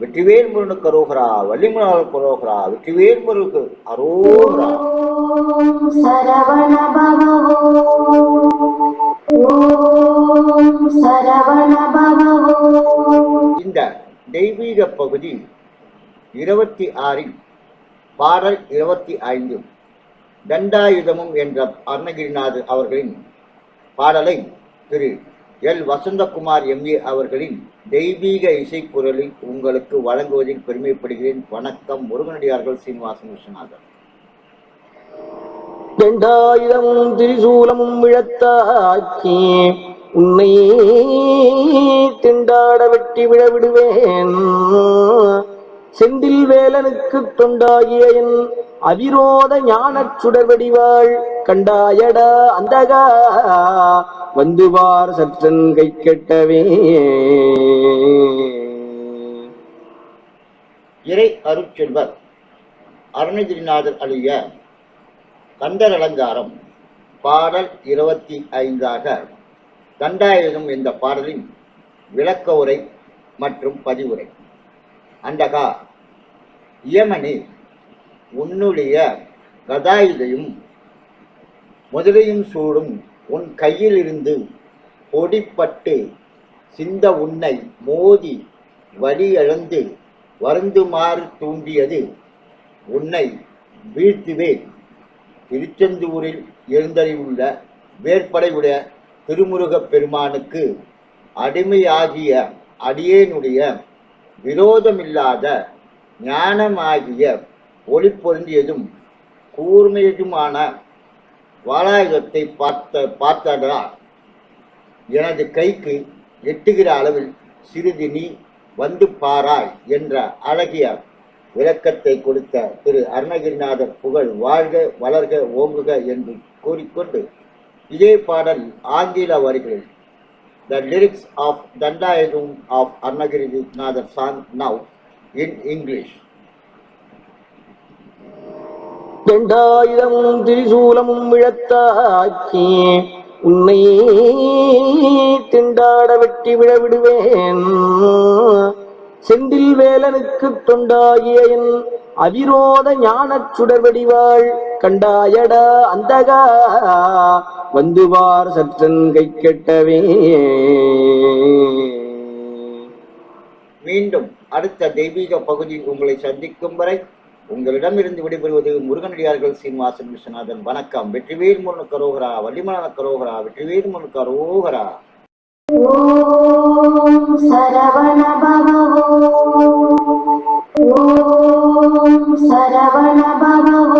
வெற்றிவேல் முருகனுக்கு அரோகரா வள்ளிமுருகனுக்கு அரோகரா வெற்றிவேல் முருக்கு அரோகரா. சரவண பவவோ சரவண பவவோ இந்த தெய்வீக பகுதி இருபத்தி ஆறில் பாடல் இருபத்தி ஐந்து தண்டாயுதமும் என்ற அருணகிரிநாதர் அவர்களின் பாடலை திரு எல் வசந்தகுமார் எம்ஏ அவர்களின் தெய்வீக இசைக்குரலில் உங்களுக்கு வழங்குவதில் பெருமைப்படுகிறேன். வணக்கம் முருகனடியார்கள் சீனிவாசன் விஸ்வநாதன் தெண்டாயுதமும் திரிசூலமும் விழத்தாக்கி உன்னை திண்டாட வெட்டி விழ விடுவேன் செந்தில் வேலனுக்கு தொண்டாகிய என் அவிரோத ஞானச் சுடர் வடிவாள் கண்டாயடா அந்தகா. வந்துவார் சற்றன் கை கெட்டவே. இறை அருட்செல்வர் அருணகிரிநாதர் அழிய கந்தர் அலங்காரம் பாடல் இருபத்தி ஐந்தாக. தண்டாயுதம் என்ற பாடலின் விளக்க உரை மற்றும் பதிவுரை. அண்டகா இயமனே உன்னுடைய கதாயுதையும் முதலையும் சூடும் உன் கையிலிருந்து பொடிப்பட்டு சிந்த உன்னை மோதி வழியழந்து வருந்துமாறு தூண்டியது உன்னை வீழ்த்துவேன். திருச்செந்தூரில் எழுந்தறிவுள்ள வேற்படையுடைய திருமுருகப் பெருமானுக்கு அடிமையாகிய அடியேனுடைய விரோதமில்லாத ஞானமாகிய ஒளி பொருந்தியதும் கூர்மையதுமான வாளாயுதத்தை பார்த்த பார்த்தடா எனது கைக்கு எட்டுகிற அளவில் சிறிது நீ வந்து பாராய் என்ற அழகிய விளக்கத்தை கொடுத்த திரு அருணகிரிநாதர் புகழ் வாழ்க வளர்க ஓங்குக என்று கூறிக்கொண்டு இதே பாடல் ஆங்கில வரிகளில் the lyrics of Thandayutham of Arunagirinathar song now in English தெண்டாயுதமும் திரிசூலமும் விழத்தாக்கி உன்னை திண்டாட வெட்டி விழ விடுவேன் செந்தில் வேலனுக்கு தொண்டாகிய என் அவிரோத ஞானச் சுடர் வடிவாள் கண்டாயடா அந்தகா வந்துவார் சற்றன் கை கெட்டவே. மீண்டும் அடுத்த தெய்வீக பகுதியில் உங்களை சந்திக்கும் வரை உங்களிடமிருந்து விடைபெறுவது முருகனடியார்கள் சீனிவாசன் விஸ்வநாதன். வணக்கம். வெற்றிவேல் முருகன் கரோகரா வள்ளிமலான கரோகரா வெற்றி வீர் முருகன் கரோகரா. ஓம் சரவண பவ ஓம் சரவண பவ